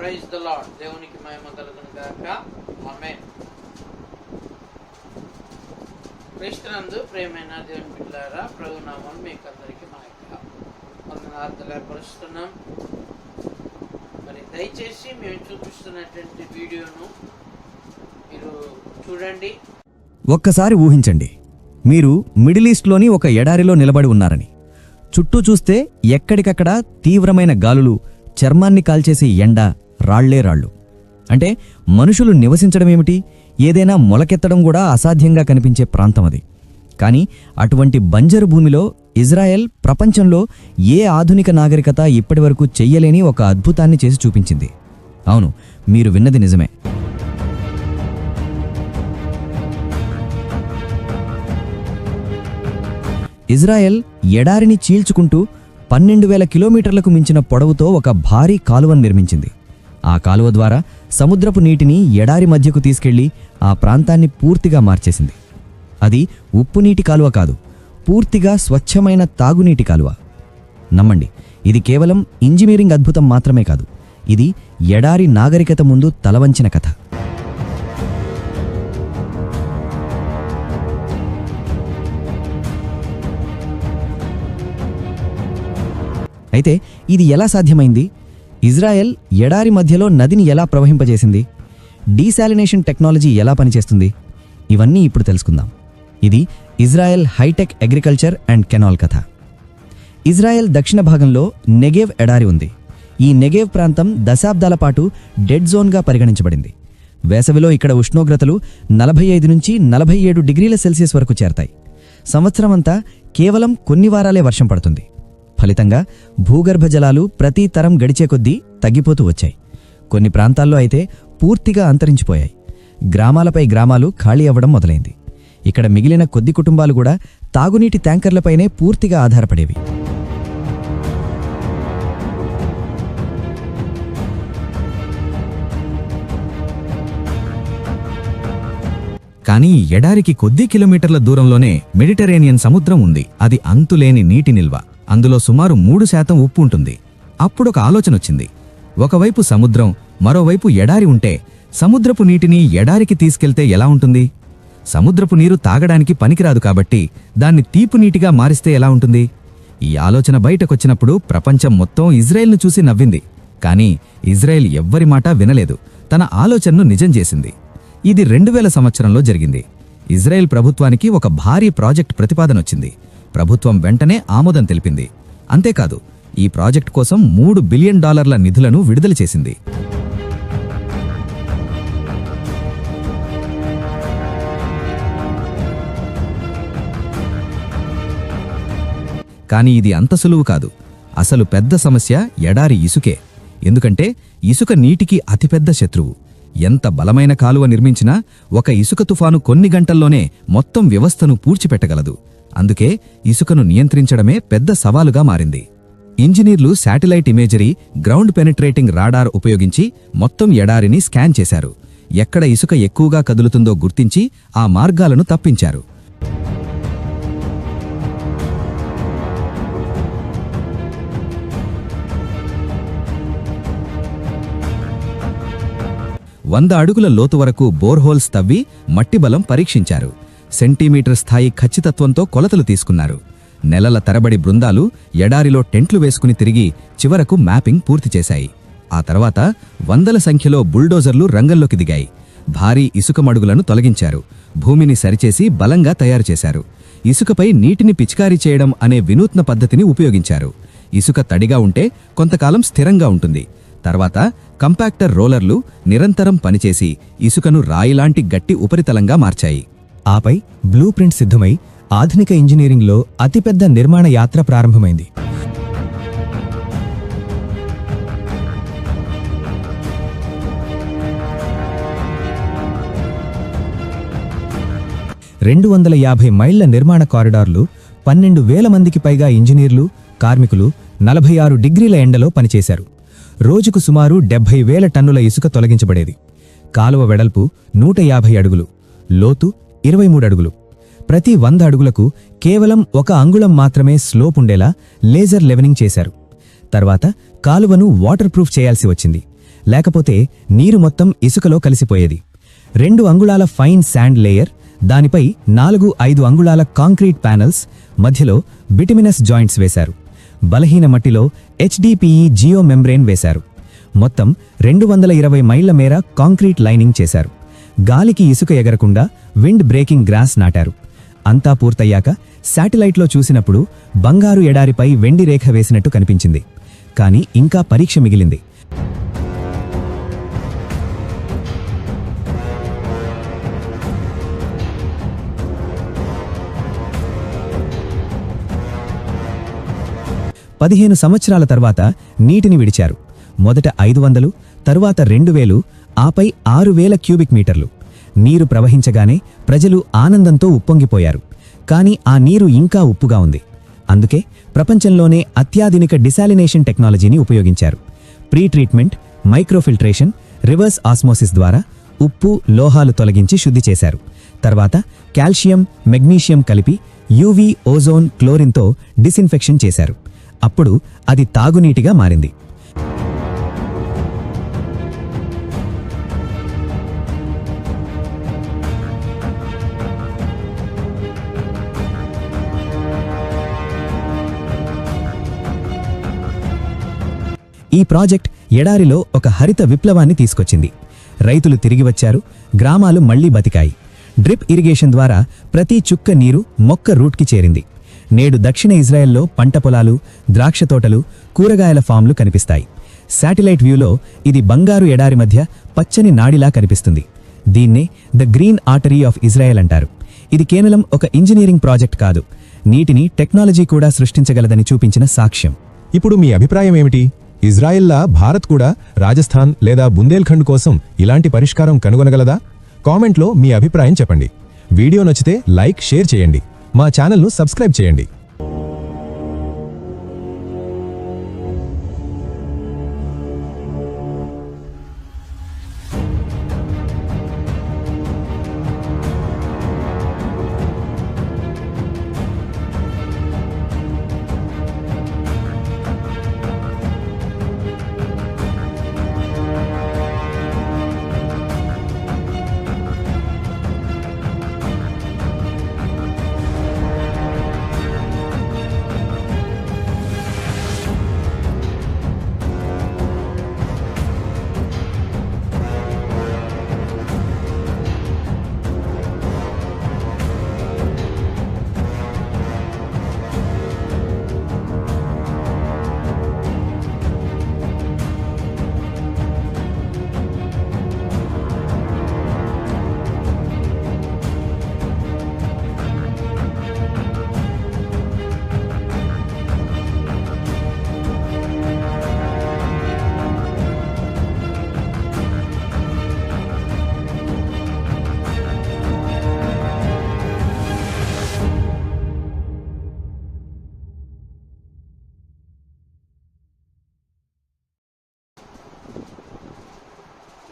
Praise the lord దేవునికి మహిమ కలుగును గాక. ఆమె క్రీస్తునందు ప్రేమైన దేవుని పిల్లారా ప్రభు నామం మీకు అందరికీ మా యొక్క వందనాలు తెలియపరుస్తున్నాం మరి దయచేసి మేము చూపిస్తున్నటువంటి వీడియోను మీరు చూడండి. ఒక్కసారి ఊహించండి. మీరు మిడిల్ ఈస్ట్లోని ఒక ఎడారిలో నిలబడి ఉన్నారని. చుట్టూ చూస్తే ఎక్కడికక్కడ తీవ్రమైన గాలులు చర్మాన్ని కాల్చేసే ఎండ రాళ్ళే రాళ్ళు. అంటే మనుషులు నివసించడం ఏమిటి ఏదైనా మొలకెత్తడం కూడా అసాధ్యంగా కనిపించే ప్రాంతం అది. కానీ అటువంటి బంజరు భూమిలో ఇజ్రాయెల్ ప్రపంచంలో ఏ ఆధునిక నాగరికత ఇప్పటివరకు చెయ్యలేని ఒక అద్భుతాన్ని చేసి చూపించింది. అవును మీరు విన్నది నిజమే. ఇజ్రాయెల్ ఎడారిని చీల్చుకుంటూ పన్నెండు వేల కిలోమీటర్లకు మించిన పొడవుతో ఒక భారీ కాలువను నిర్మించింది. ఆ కాలువ ద్వారా సముద్రపు నీటిని ఎడారి మధ్యకు తీసుకెళ్ళి ఆ ప్రాంతాన్ని పూర్తిగా మార్చేసింది. అది ఉప్పు నీటి కాలువ కాదు పూర్తిగా స్వచ్ఛమైన తాగునీటి కాలువ. నమ్మండి ఇది కేవలం ఇంజనీరింగ్ అద్భుతం మాత్రమే కాదు ఇది ఎడారి నాగరికత ముందు తలవంచిన కథ. అయితే ఇది ఎలా సాధ్యమైంది? ఇజ్రాయెల్ ఎడారి మధ్యలో నదిని ఎలా ప్రవహింపజేసింది? డీశాలినేషన్ టెక్నాలజీ ఎలా పనిచేస్తుంది? ఇవన్నీ ఇప్పుడు తెలుసుకుందాం. ఇది Israel hi-tech agriculture and canal కథ. ఇజ్రాయెల్ దక్షిణ భాగంలో నెగేవ్ ఎడారి ఉంది. ఈ నెగేవ్ ప్రాంతం దశాబ్దాల పాటు డెడ్ జోన్గా పరిగణించబడింది. వేసవిలో ఇక్కడ ఉష్ణోగ్రతలు నలభై ఐదు నుంచి నలభై ఏడు డిగ్రీల సెల్సియస్ వరకు చేరతాయి. సంవత్సరమంతా కేవలం కొన్ని వారాలే వర్షం పడుతుంది. ఫలితంగా భూగర్భ జలాలు ప్రతి తరం గడిచే కొద్దీ తగ్గిపోతూ వచ్చాయి. కొన్ని ప్రాంతాల్లో అయితే పూర్తిగా అంతరించిపోయాయి. గ్రామాలపై గ్రామాలు ఖాళీ అవ్వడం మొదలైంది. ఇక్కడ మిగిలిన కొద్ది కుటుంబాలు కూడా తాగునీటి ట్యాంకర్లపైనే పూర్తిగా ఆధారపడేవి. కానీ ఎడారికి కొద్ది కిలోమీటర్ల దూరంలోనే మెడిటరేనియన్ సముద్రం ఉంది. అది అంతులేని నీటి నిల్వ. అందులో సుమారు మూడు శాతం ఉప్పు ఉంటుంది. అప్పుడొక ఆలోచనొచ్చింది ఒకవైపు సముద్రం మరోవైపు ఎడారి ఉంటే సముద్రపు నీటిని ఎడారికి తీసుకెళ్తే ఎలా ఉంటుంది? సముద్రపు నీరు తాగడానికి పనికిరాదు కాబట్టి దాన్ని తీపు నీటిగా మారిస్తే ఎలా ఉంటుంది? ఈ ఆలోచన బయటకొచ్చినప్పుడు ప్రపంచం మొత్తం ఇజ్రాయెల్ను చూసి నవ్వింది. కానీ ఇజ్రాయెల్ ఎవ్వరి మాట వినలేదు. తన ఆలోచనను నిజం చేసింది. ఇది రెండు వేల సంవత్సరంలో జరిగింది. ఇజ్రాయెల్ ప్రభుత్వానికి ఒక భారీ ప్రాజెక్ట్ ప్రతిపాదనొచ్చింది ప్రభుత్వం వెంటనే ఆమోదం తెలిపింది. అంతేకాదు ఈ ప్రాజెక్ట్ కోసం మూడు బిలియన్ డాలర్ల నిధులను విడుదల చేసింది. కానీ ఇది అంత సులువు కాదు. అసలు పెద్ద సమస్య ఎడారి ఇసుకే. ఎందుకంటే ఇసుక నీటికి అతిపెద్ద శత్రువు. ఎంత బలమైన కాలువ నిర్మించినా ఒక ఇసుక తుఫాను కొన్ని గంటల్లోనే మొత్తం వ్యవస్థను పూడ్చిపెట్టగలదు. అందుకే ఇసుకను నియంత్రించడమే పెద్ద సవాలుగా మారింది. ఇంజనీర్లు satellite imagery ground penetrating radar ఉపయోగించి మొత్తం ఎడారిని స్కాన్ చేశారు. ఎక్కడ ఇసుక ఎక్కువగా కదులుతుందో గుర్తించి ఆ మార్గాలను తప్పించారు. వంద అడుగుల లోతు వరకు బోర్హోల్స్ తవ్వి మట్టి బలం పరీక్షించారు. సెంటీమీటర్ స్థాయి ఖచ్చితత్వంతో కొలతలు తీసుకున్నారు. నెలల తరబడి బృందాలు ఎడారిలో టెంట్లు వేసుకుని తిరిగి చివరకు మ్యాపింగ్ పూర్తి చేశాయి. ఆ తర్వాత వందల సంఖ్యలో బుల్డోజర్లు రంగంలోకి దిగాయి. భారీ ఇసుక మడుగులను తొలగించారు. భూమిని సరిచేసి బలంగా తయారు చేశారు. ఇసుకపై నీటిని పిచికారీ చేయడం అనే వినూత్న పద్ధతిని ఉపయోగించారు. ఇసుక తడిగా ఉంటే కొంతకాలం స్థిరంగా ఉంటుంది. తర్వాత కంపాక్టర్ రోలర్లు నిరంతరం పనిచేసి ఇసుకను రాయిలాంటి గట్టి ఉపరితలంగా మార్చాయి. ఆపై బ్లూ ప్రింట్ సిద్ధమై ఆధునిక ఇంజనీరింగ్లో అతిపెద్ద నిర్మాణ యాత్ర ప్రారంభమైంది. రెండు వందల యాభై మైళ్ళ నిర్మాణ కారిడార్లు పన్నెండు వేల మందికి పైగా ఇంజనీర్లు కార్మికులు నలభై ఆరు డిగ్రీల ఎండలో పనిచేశారు. రోజుకు సుమారు డెబ్బై వేల టన్నుల ఇసుక తొలగించబడేది. కాలువ వెడల్పు నూట యాభై అడుగులు. లోతు ఇరవై మూడు అడుగులు. ప్రతి వంద అడుగులకు కేవలం ఒక అంగుళం మాత్రమే స్లోప్ ఉండేలా లేజర్ లెవెనింగ్ చేశారు. తర్వాత కాలువను వాటర్ ప్రూఫ్ చేయాల్సి వచ్చింది. లేకపోతే నీరు మొత్తం ఇసుకలో కలిసిపోయేది. రెండు అంగుళాల ఫైన్ శాండ్ లేయర్ దానిపై నాలుగు ఐదు అంగుళాల కాంక్రీట్ ప్యానల్స్ మధ్యలో బిటిమినస్ జాయింట్స్ వేశారు. బలహీన మట్టిలో హెచ్డిపిఈ జియో మెంబ్రేన్ వేశారు. మొత్తం రెండు వందల ఇరవై మైళ్ళ మేర కాంక్రీట్ లైనింగ్ చేశారు. గాలికి ఇసుక ఎగరకుండా విండ్ బ్రేకింగ్ గ్రాస్ నాటారు. అంతా పూర్తయ్యాక శాటిలైట్లో చూసినప్పుడు బంగారు ఎడారిపై వెండి రేఖ వేసినట్టు కనిపించింది. కానీ ఇంకా పరీక్ష మిగిలింది. పదిహేను సంవత్సరాల తర్వాత నీటిని విడిచారు. మొదట ఐదు వందలు తరువాత రెండు వేలు ఆపై ఆరు వేల క్యూబిక్ మీటర్లు. నీరు ప్రవహించగానే ప్రజలు ఆనందంతో ఉప్పొంగిపోయారు. కానీ ఆ నీరు ఇంకా ఉప్పుగా ఉంది. అందుకే ప్రపంచంలోనే అత్యాధునిక డిసాలినేషన్ టెక్నాలజీని ఉపయోగించారు. Pre treatment microfiltration reverse osmosis ద్వారా ఉప్పు లోహాలు తొలగించి శుద్ధి చేశారు. తర్వాత కాల్షియం మెగ్నీషియం కలిపి యూవీ ఓజోన్ క్లోరిన్తో డిసిన్ఫెక్షన్ చేశారు. అప్పుడు అది తాగునీటిగా మారింది. ఈ ప్రాజెక్ట్ ఎడారిలో ఒక హరిత విప్లవాన్ని తీసుకొచ్చింది. రైతులు తిరిగి వచ్చారు గ్రామాలు మళ్ళీ బతికాయి. డ్రిప్ ఇరిగేషన్ ద్వారా ప్రతి చుక్క నీరు మొక్క రూట్కి చేరింది. నేడు దక్షిణ ఇజ్రాయెల్లో పంట పొలాలు ద్రాక్ష తోటలు కూరగాయల ఫామ్లు కనిపిస్తాయి. శాటిలైట్ వ్యూలో ఇది బంగారు ఎడారి మధ్య పచ్చని నాడిలా కనిపిస్తుంది. దీన్నే the green artery of Israel అంటారు. ఇది కేవలం ఒక ఇంజనీరింగ్ ప్రాజెక్ట్ కాదు. నీటిని టెక్నాలజీ కూడా సృష్టించగలదని చూపించిన సాక్ష్యం. ఇప్పుడు మీ అభిప్రాయం ఏమిటి? ఇజ్రాయెల్లా భారత్ కూడా రాజస్థాన్ లేదా బుందేల్ఖండ్ కోసం ఇలాంటి పరిష్కారం కనుగొనగలదా? కామెంట్లో మీ అభిప్రాయం చెప్పండి. వీడియో నచ్చితే లైక్ షేర్ చేయండి. మా ఛానల్ను సబ్స్క్రైబ్ చేయండి.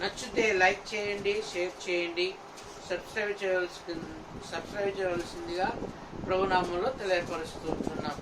నచ్చితే లైక్ చేయండి షేర్ చేయండి. సబ్స్క్రైబ్ చేయవలసి సబ్స్క్రైబ్ చేయవలసిందిగా ప్రభునామంలో తెలియపరుస్తున్నాం